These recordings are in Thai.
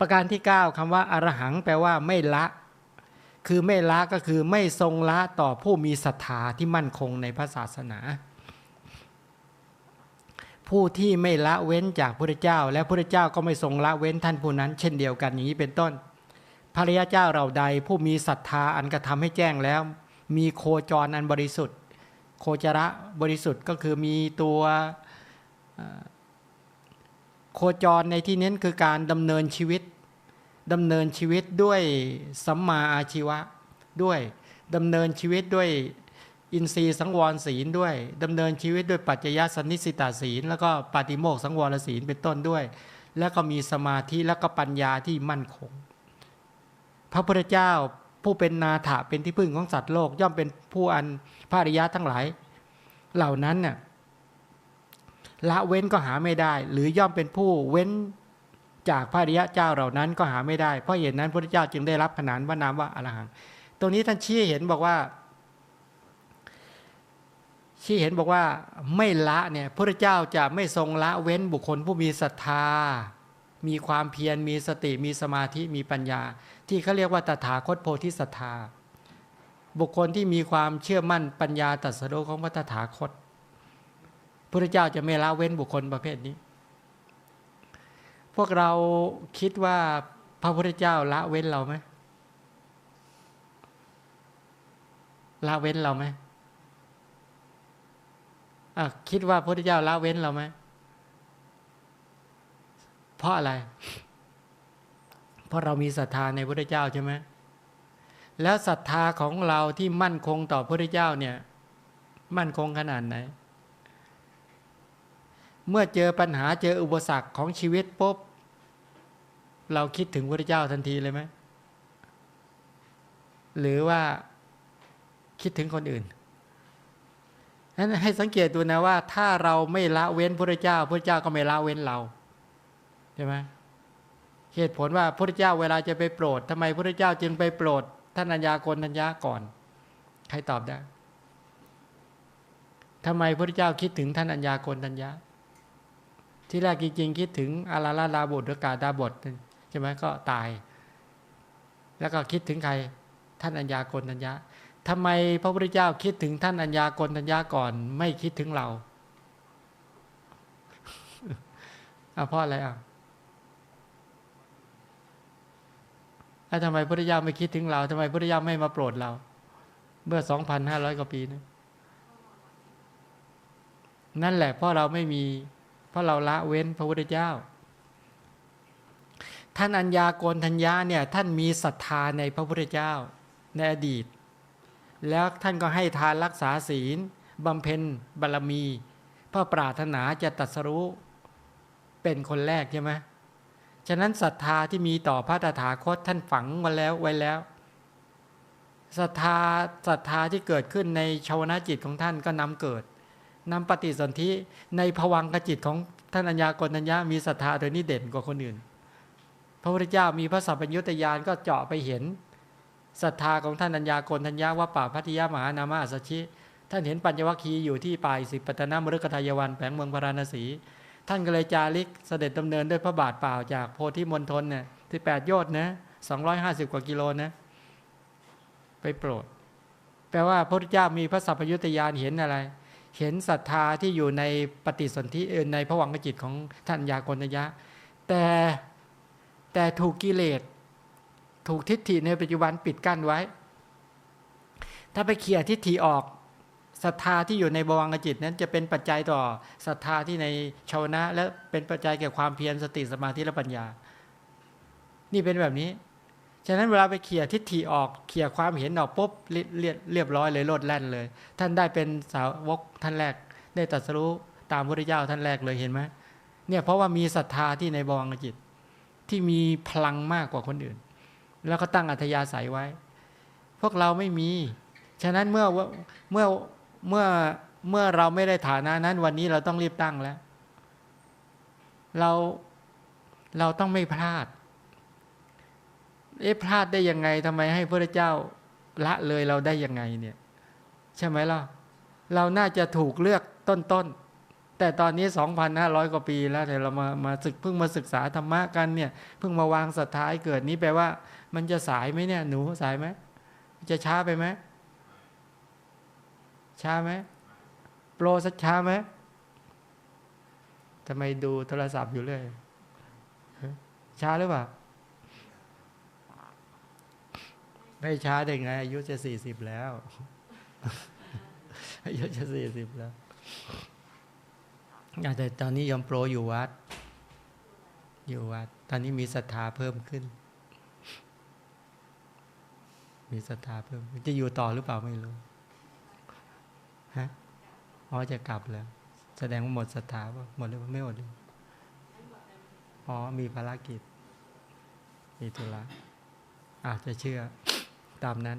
ประการที่ 9คำว่าอรหังแปลว่าไม่ละ คือไม่ละก็คือไม่ทรงละต่อผู้มีศรัทธาที่มั่นคงในพระศาสนา ผู้ที่ไม่ละเว้นจากพระเจ้า และพระเจ้าก็ไม่ทรงละเว้นท่านผู้นั้น เช่นเดียวกันอย่างนี้เป็นต้น พระริยเจ้าเราใดผู้มีศรัทธาอันกระทำให้แจ้งแล้ว มีโคจรอันบริสุทธิ์ โคจระบริสุทธิ์ก็คือมีตัว คจรในที่นี้คือการดำเนินชีวิตดำเนินชีวิตด้วยสัมมาอาชีวะด้วยดำเนินชีวิตด้วยอินทรีย์สังวรศีลด้วยดำเนินชีวิตด้วยปัจจยสันนิสิตาศีล แล้วก็ปาติโมกสังวรศีลเป็นต้นด้วย แล้วก็มีสมาธิแล้วก็ปัญญาที่มั่นคง พระพุทธเจ้าผู้เป็นนาถะเป็นที่พึ่งของสัตว์โลก ย่อมเป็นผู้อันภาริยะทั้งหลาย เหล่านั้นเนี่ย ละเว้นก็หาไม่ได้ หรือย่อมเป็นผู้เว้นจากพระริยะเจ้าเหล่านั้นก็หาไม่ได้ เพราะเหตุนั้นพระพุทธเจ้าจึงได้รับขนานว่านามว่าอรหัง ตรงนี้ท่านชี้เห็นบอกว่า ชี้เห็นบอกว่าไม่ละเนี่ยพระเจ้าจะไม่ทรงละเว้นบุคคลผู้มีศรัทธา มีความเพียรมีสติมีสมาธิมีปัญญา ที่เขาเรียกว่าตถาคตโพธิศรัทธา บุคคลที่มีความเชื่อมั่นปัญญาตรัสรู้ของพระตถาคต พระเจ้าจะไม่ละเว้นบุคคลประเภทนี้ พวกเราคิดว่าพระพุทธเจ้าละเว้นเราไหมละเว้นเราไหมอะคิดว่าพระพุทธเจ้าละเว้นเราไหมเพราะอะไร เพราะเรามีศรัทธาในพระพุทธเจ้าใช่ไหมแล้วศรัทธาของเราที่มั่นคงต่อพระพุทธเจ้าเนี่ย มั่นคงขนาดไหน เมื่อเจอปัญหาเจออุปสรรคของชีวิตปุ๊บเราคิดถึงพระเจ้าทันทีเลยไหมหรือว่าคิดถึงคนอื่นนั้นให้สังเกตดูนะว่า ถ้าเราไม่ละเว้นพระเจ้าพระเจ้าก็ไม่ละเว้นเราใช่ไหมเหตุผลว่าพระเจ้าเวลาจะไปโปรดทำไมพระเจ้าจึงไปโปรดท่านอัญญากณทัญญาก่อน ใครตอบได้ทำไมพระเจ้าคิดถึงท่านอัญญากณทัญญา ที่แรกจริงๆคิดถึงอาราลาลาบุตรหรือกาดาบทใช่ไหมก็ตาย แล้วก็คิดถึงใครท่านอัญญากณทัญญาทำไมพระพุทธเจ้าคิดถึงท่านอัญญากณทัญญาก่อน ไม่คิดถึงเราเอาเพราะอะไรอะแล้วทำไมพระพุทธเจ้าไม่คิดถึงเราทำไมพระพุทธเจ้าไม่มาโปรดเรา เมื่อสองพันห้าร้อยกว่าปีนะนั่นแหละเพราะเราไม่มี เพราะเราละเว้นพระพุทธเจ้า ท่านอัญญาโกณทัญญาเนี่ยท่านมีศรัทธาในพระพุทธเจ้าในอดีต แล้วท่านก็ให้ทานรักษาศีลบำเพ็ญบารมี เพื่อปรารถนาจะตรัสรู้เป็นคนแรกใช่ไหมฉะนั้นศรัทธาที่มีต่อพระตถาคตท่านฝังมาแล้วไว้แล้วศรัทธาศรัทธาที่เกิดขึ้นในชาวนาจิตของท่านก็นำเกิด นำปฏิสนธิในภวังกจิตของท่านอัญญากรนัญญามีศรัทธาโดยนี้เด่นกว่าคนอื่น พระพุทธเจ้ามีพระสัพพัญญุตยานก็เจาะไปเห็นศรัทธาของท่านอัญญากรัญญาว่าป่าพัทยามหานามาอัสชิ ท่านเห็นปัญญวัคคีอยู่ที่ป่าอิสิปตนามฤคทายวันแผงเมืองพาราณสี ท่านก็เลยจาริกเสด็จดำเนินด้วยพระบาทเปล่าจากโพธิมณฑลเนี่ยที่แปดยอดนะสองร้อยห้าสิบกว่ากิโลนะ ไปโปรด แปลว่าพระพุทธเจ้ามีพระสัพพยุตยานเห็นอะไร เห็นศรัทธาที่อยู่ในปฏิสนธิเอในพระวังกจิตของท่านยากรณยะ แต่แต่ถูกกิเลส ถูกทิฏฐิในปัจจุบันปิดกั้นไว้ ถ้าไปเขี่ยทิฏฐิออกศรัทธาที่อยู่ในบวังกจิตนั้นจะเป็นปัจจัยต่อศรัทธาที่ในชาวนะ และเป็นปัจจัยแก่ความเพียรสติสมาธิและปัญญา นี่เป็นแบบนี้ ฉะนั้นเวลาไปเขี่ยทิฏฐิออกเขี่ยความเห็นออกปุ๊บเรียเรียเรียบร้อยเลยโลดแล่นเลย ท่านได้เป็นสาวกท่านแรก ได้ตรัสรู้ตามพระพุทธเจ้าท่านแรกเลยเห็นไหมเนี่ยเพราะว่ามีศรัทธาที่ในบวังจิต ที่มีพลังมากกว่าคนอื่น แล้วก็ตั้งอัธยาศัยไว้ พวกเราไม่มี ฉะนั้นเมื่อเมื่อเมื่อเมื่อเราไม่ได้ฐานะนั้น วันนี้เราต้องรีบตั้งแล้ว เราเราต้องไม่พลาด เอ๊ะพลาดได้ยังไงทำไมให้พระเจ้าละเลยเราได้ยังไงเนี่ย ใช่ไหมล่ะเราน่าจะถูกเลือกต้นๆ แต่ตอนนี้ 2,500 กว่าปีแล้วแต่เรามามาศึกเพิ่งมาศึกษาธรรมะกันเนี่ยเพิ่งมาวางศรัทธาให้เกิดนี้แปลว่า มันจะสายไหมเนี่ย หนูสายไหมจะช้าไปไหมช้าไหมโปรสักช้าไหมทำไมดูโทรศัพท์อยู่เลยช้าหรือเปล่า ไม่ช้าได้ไง อายุจะสี่สิบแล้ว อายุจะสี่สิบแล้วอะแต่ตอนนี้ยอมโปรอยู่วัด อยู่วัด ตอนนี้มีศรัทธาเพิ่มขึ้น มีศรัทธาเพิ่ม จะอยู่ต่อหรือเปล่าไม่รู้ฮะอ๋อจะกลับแล้ว แสดงว่าหมดศรัทธาป่ะหมดหรือไม่หมดเลยอ๋อมีภารกิจ มีธุระอาจจะเชื่อ ตามนั้น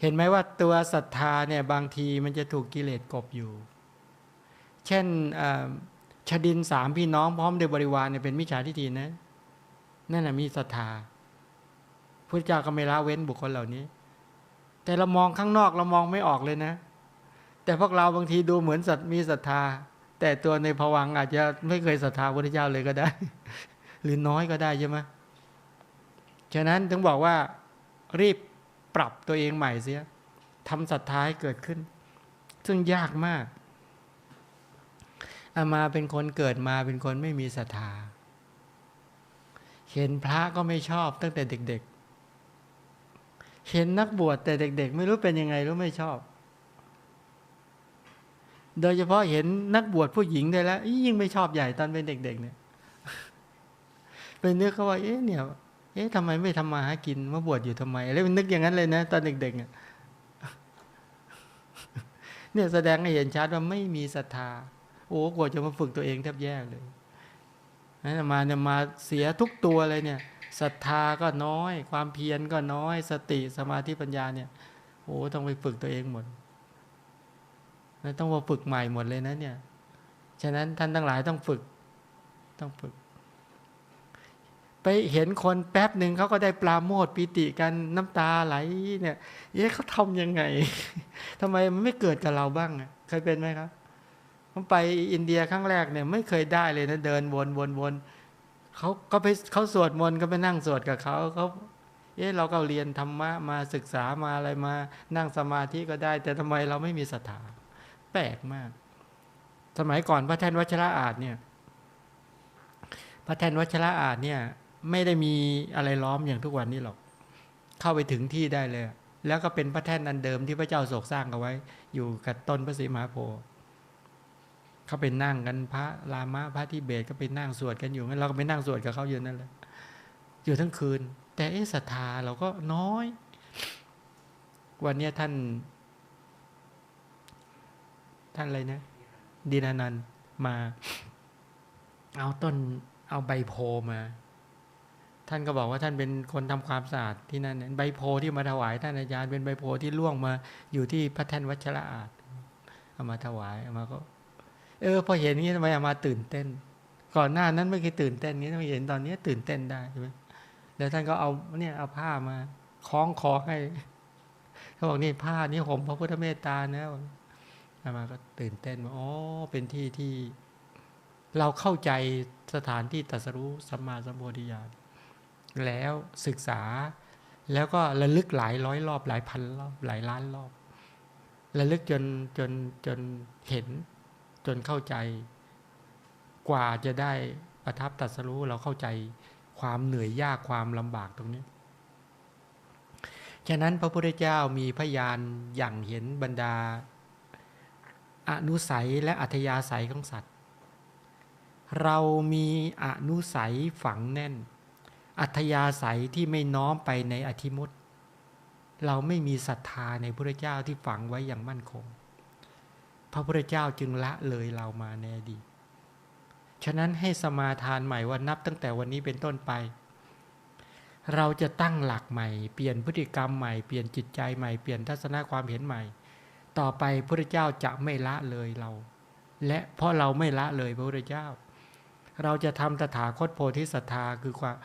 เห็นไหมว่าตัวศรัทธาเนี่ยบางทีมันจะถูกกิเลสกบอยู่ เช่นอ่าชดินสามพี่น้องพร้อมด้วยบริวารเนี่ยเป็นมิจฉาทิฏฐินะนั่นแหะมีศรัทธาพุทธเจ้าก็ไม่ละเว้นบุคคลเหล่านี้ แต่เรามองข้างนอกเรามองไม่ออกเลยนะ แต่พวกเราบางทีดูเหมือนสัตว์มีศรัทธา แต่ตัวในภวังอาจจะไม่เคยศรัทธาพระพุทธเจ้าเลยก็ได้ หรือน้อยก็ได้ใช่ไหม ฉะนั้นถึงบอกว่ารีบปรับตัวเองใหม่เสียทำศรัทธาให้เกิดขึ้น ซึ่งยากมากอามาเป็นคนเกิดมาเป็นคนไม่มีศรัทธา เห็นพระก็ไม่ชอบตั้งแต่เด็ก ๆ เห็นนักบวชแต่เด็ก ๆ ไม่รู้เป็นยังไงรู้ไม่ชอบ โดยเฉพาะเห็นนักบวชผู้หญิงได้แล้ว ยิ่งไม่ชอบใหญ่ตอนเป็นเด็ก ๆ เนี่ย เป็นเนึกเขาว่าเอ๊ะเนี่ย อ๊ะทำไมไม่ทำมาหากินมาบวชอยู่ทำไมแล้วนึกอย่างนั้นเลยนะตอนเด็กๆเนี่ยแสดงให้เห็นชัดว่าไม่มีศรัทธา โอ้กว่าจะมาฝึกตัวเองแทบแย่เลยนั่นมาเนี่ยมาเสียทุกตัวเลยเนี่ยศรัทธาก็น้อย ความเพียรก็น้อย สติสมาธิปัญญาเนี่ย โอ้ต้องไปฝึกตัวเองหมดต้องมาฝึกใหม่หมดเลยนะเนี่ย ฉะนั้นท่านทั้งหลายต้องฝึก ต้องฝึก ไปเห็นคนแป๊บหนึ่งเขาก็ได้ปลาโมดปิติกันน้ำตาไหลเนี่ยเอ๊ะเขาทำยังไงทำไมมันไม่เกิดกับเราบ้างเคยเป็นไหมครับผมไปอินเดียครั้งแรกเนี่ยไม่เคยได้เลยนะเดินวนวนวนเขาก็ไปเขาสวดมนต์ก็ไปนั่งสวดกับเขาเขาเอ๊ะเราก็เรียนธรรมะมาศึกษามาอะไรมานั่งสมาธิก็ได้ แต่ทำไมเราไม่มีศรัทธาแปลกมาก สมัยก่อนพระแท่นวัชระอาจเนี่ย พระแท่นวัชระอาจเนี่ย ไม่ได้มีอะไรล้อมอย่างทุกวันนี้หรอก เข้าไปถึงที่ได้เลย แล้วก็เป็นพระแท่นอันเดิมที่พระเจ้าโศกสร้างเอาไว้ อยู่กับต้นพระศรีมหาโพธิ์เขาไปนั่งกันพระรามะพระที่เบตก็ไปนั่งสวดกันอยู่งั้นเราก็ไปนั่งสวดกับเขาอยู่นั่นแหละอยู่ทั้งคืน แต่เอศรัทธาเราก็น้อย วันนี้ท่าน ท่านอะไรนะดินานันมา เอาต้นเอาใบโพมา ท่านก็บอกว่าท่านเป็นคนทำความสะอาดที่นั่นใบโพที่มาถวายท่านอาจารย์เป็นใบโพที่ล่วงมาอยู่ที่พระแท่นวัชระอาจเอามาถวายเอามาก็ เออพอเห็นนี้ทำไมเอามาตื่นเต้น ก่อนหน้านั้นไม่เคยตื่นเต้นนี้ทำไมเห็นตอนนี้ตื่นเต้นได้ใช่ไหมแล้วท่านก็เอาเนี่ยเอาผ้ามาคล้องคอให้เขาบอกนี่ผ้านี่ผมพระพุทธเมตตานะอามาก็ตื่นเต้นว่าอ๋อเป็นที่ที่ เราเข้าใจสถานที่ตรัสรู้สัมมาสัมโพธิญาณ แล้วศึกษา แล้วก็ระลึกหลายร้อยรอบ หลายพันรอบหลายล้านรอบระลึกจนจนจนเห็น จนเข้าใจ กว่าจะได้ประทับตรัสรู้เราเข้าใจความเหนื่อยยากความลำบากตรงนี้ฉะนั้นพระพุทธเจ้ามีพยานอย่างเห็นบรรดา อนุสัยและอัธยาศัยของสัตว์ เรามีอนุสัยฝังแน่น อัธยาศัยที่ไม่น้อมไปในอธิมุตเราไม่มีศรัทธาในพระเจ้าที่ฝังไว้อย่างมั่นคง พระพุทธเจ้าจึงละเลยเรามาในอดีตฉะนั้นให้สมาทานใหม่ว่านับตั้งแต่วันนี้เป็นต้นไป เราจะตั้งหลักใหม่ เปลี่ยนพฤติกรรมใหม่ เปลี่ยนจิตใจใหม่ เปลี่ยนทัศนคความเห็นใหม่ ต่อไปพระเจ้าจะไม่ละเลยเรา และเพราะเราไม่ละเลยพระพุทธเจ้า เราจะทำตถาคตโพธิศรัทธาคือความ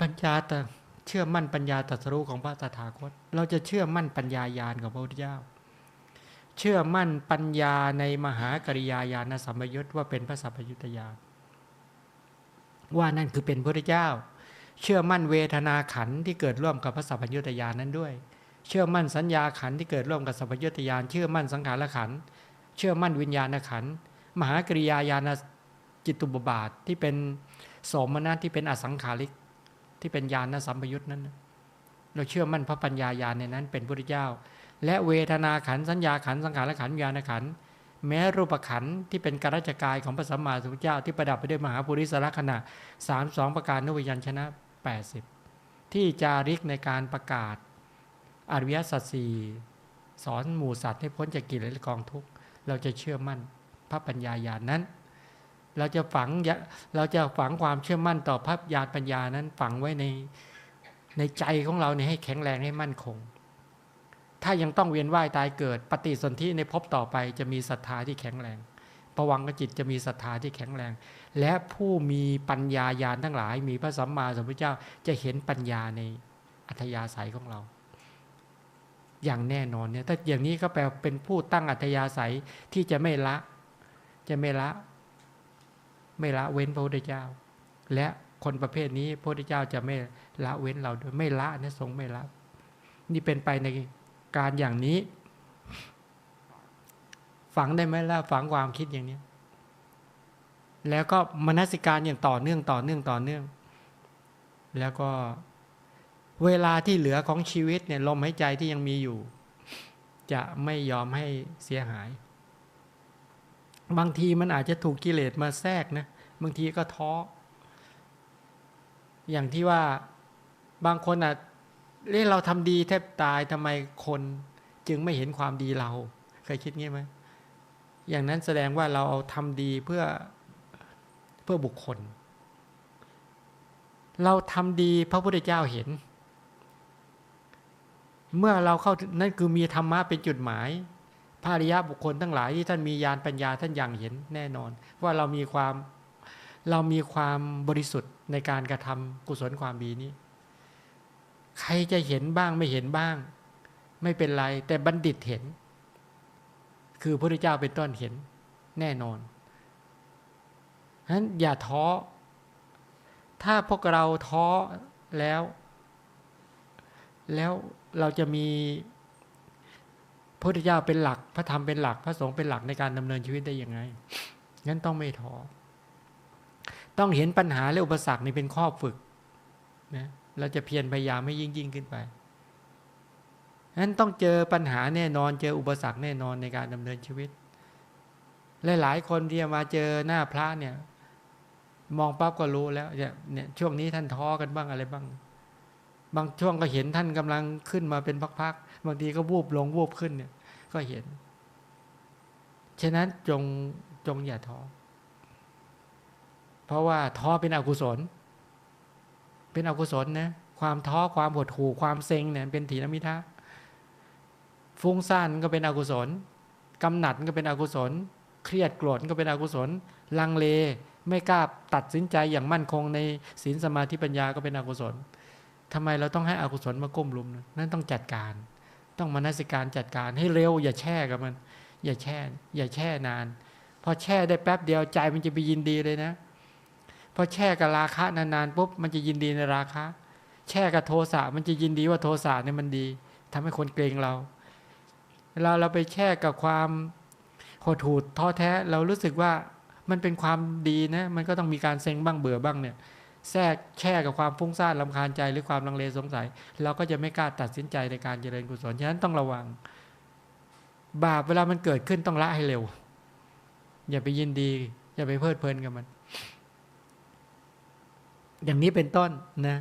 ปัญญาตเชื่อมั่นปัญญาตรัสรู้ของพระตถาคต เราจะเชื่อมั่นปัญญายาณของพระพุทธเจ้า เชื่อมั่นปัญญาในมหากริยาญาณสัมยุตว่าเป็นพระสัพพยุตญาณว่านั่นคือเป็นพระพุทธเจ้า เชื่อมั่นเวทนาขันธ์ที่เกิดร่วมกับพระสัพพยุตญาณนั้นด้วย เชื่อมั่นสัญญาขันธ์ที่เกิดร่วมกับสัพพยุตญาณเชื่อมั่นสังขารขันธ์เชื่อมั่นวิญญาณขันธ์มหากริยาญาณจิตตุบบาทที่เป็นสมนัสที่เป็นอสังขาริก ที่เป็นญาณสัมปยุตนั้น เราเชื่อมั่นพระปัญญาญาณในนั้น เป็นพระเจ้า และเวทนาขันธ์สัญญาขันธ์สังขารขันธ์ญาณขันธ์แม้รูปขันธ์ที่เป็นการัชกายของพระสัมมาสัมพุทธเจ้า ที่ประดับไปด้วยมหาปุริสลักษณะ32ประการนวิยัญชนะ 80 ที่จาริกในการประกาศอริยสัจสี่สอนหมู่สัตว์ให้พ้นจากกิเลสกองทุกข์เราจะเชื่อมั่นพระปัญญาญาณนั้น เราจะฝังเราจะฝังความเชื่อมั่นต่อพระญาณปัญญานั้นฝังไว้ในในใจของเราเนี่ยให้แข็งแรงให้มั่นคง ถ้ายังต้องเวียนว่ายตายเกิด ปฏิสนธิในภพต่อไปจะมีศรัทธาที่แข็งแรงประวังกจิตจะมีศรัทธาที่แข็งแรง และผู้มีปัญญาญาณทั้งหลาย มีพระสัมมาสัมพุทธเจ้าจะเห็นปัญญาในอัธยาศัยของเรา อย่างแน่นอนเนี่ยถ้าอย่างนี้ก็แปลเป็นผู้ตั้งอัธยาศัยที่จะไม่ละ จะไม่ละ ไม่ละเว้นพระพุทธเจ้า และคนประเภทนี้พระพุทธเจ้าจะไม่ละเว้นเราด้วยไม่ละนะทรงไม่ละ นี่เป็นไปในการอย่างนี้ ฝังได้ไหมล่ะฝังความคิดอย่างนี้แล้วก็มนสิการอย่างต่อเนื่องต่อเนื่องต่อเนื่อง แล้วก็เวลาที่เหลือของชีวิตเนี่ยลมหายใจที่ยังมีอยู่ จะไม่ยอมให้เสียหาย บางทีมันอาจจะถูกกิเลสมาแทรกนะบางทีก็ท้อ อย่างที่ว่าบางคนอะเรียเราทำดีแทบตายทำไมคนจึงไม่เห็นความดีเรา เคยคิดงี้ไหมอย่างนั้นแสดงว่าเราเอาทำดีเพื่อเพื่อบุคคล เราทำดีพระพุทธเจ้าเห็น เมื่อเราเข้านั่นคือมีธรรมะเป็นจุดหมาย พระริยบุคคลทั้งหลายที่ท่านมีญาณปัญญาท่านอย่างเห็นแน่นอน ว่าเรามีความเรามีความบริสุทธิ์ในการกระทำกุศลความดีนี้ ใครจะเห็นบ้างไม่เห็นบ้าง ไม่เป็นไร แต่บัณฑิตเห็น คือพระพุทธเจ้าเป็นต้นเห็นแน่นอนฉะนั้นอย่าท้อ ถ้าพวกเราท้อแล้ว แล้วเราจะมี พระพุทธเจ้าเป็นหลัก พระธรรมเป็นหลัก พระสงฆ์เป็นหลักในการดำเนินชีวิตได้ยังไงงั้นต้องไม่ท้อต้องเห็นปัญหาและอุปสรรคนี่เป็นข้อฝึกนะเราจะเพียรพยายามให้ยิ่งยิ่งขึ้นไปนั้นต้องเจอปัญหาแน่นอน เจออุปสรรคแน่นอนในการดำเนินชีวิตหลายๆคนที่มาเจอหน้าพระเนี่ย มองปั๊บก็รู้แล้วเนี่ยช่วงนี้ท่านท้อกันบ้างอะไรบ้าง บางช่วงก็เห็นท่านกำลังขึ้นมาเป็นพักๆบางทีก็วูบลงวูบขึ้นเนี่ยก็เห็น ฉะนั้นจงจงอย่าท้อเพราะว่าท้อเป็นอกุศล เป็นอกุศลนะความท้อความหดหู่ความเซ็งเนี่ยเป็นถีนมิทะฟุ้งซ่านก็เป็นอกุศลกำหนัดก็เป็นอกุศล เครียดโกรธก็เป็นอกุศล ลังเลไม่กล้าตัดสินใจอย่างมั่นคงในศีลสมาธิปัญญาก็เป็นอกุศล ทำไมเราต้องให้อกุศลมาก้มลุมนั่นต้องจัดการ ต้องมานสิการจัดการให้เร็ว อย่าแช่กับมัน อย่าแช่ อย่าแช่นาน พอแช่ได้แป๊บเดียวใจมันจะไปยินดีเลยนะพอแช่กับราคะนานๆปุ๊บมันจะยินดีในราคะ แช่กับโทสะมันจะยินดีว่าโทสะเนี่ยมันดีทำให้คนเกรงเราเวลาเราไปแช่กับความหดหู่ท้อแท้เรารู้สึกว่ามันเป็นความดีนะ มันก็ต้องมีการเซ็งบ้างเบื่อบ้างเนี่ย แทรกแช่กับความฟุ้งซ่านลำคาญใจหรือความลังเลสงสัย เราก็จะไม่กล้าตัดสินใจในการเจริญกุศลฉะนั้นต้องระวัง บาปเวลามันเกิดขึ้นต้องละให้เร็ว อย่าไปยินดี อย่าไปเพลิดเพลินกับมัน อย่างนี้เป็นต้นนะ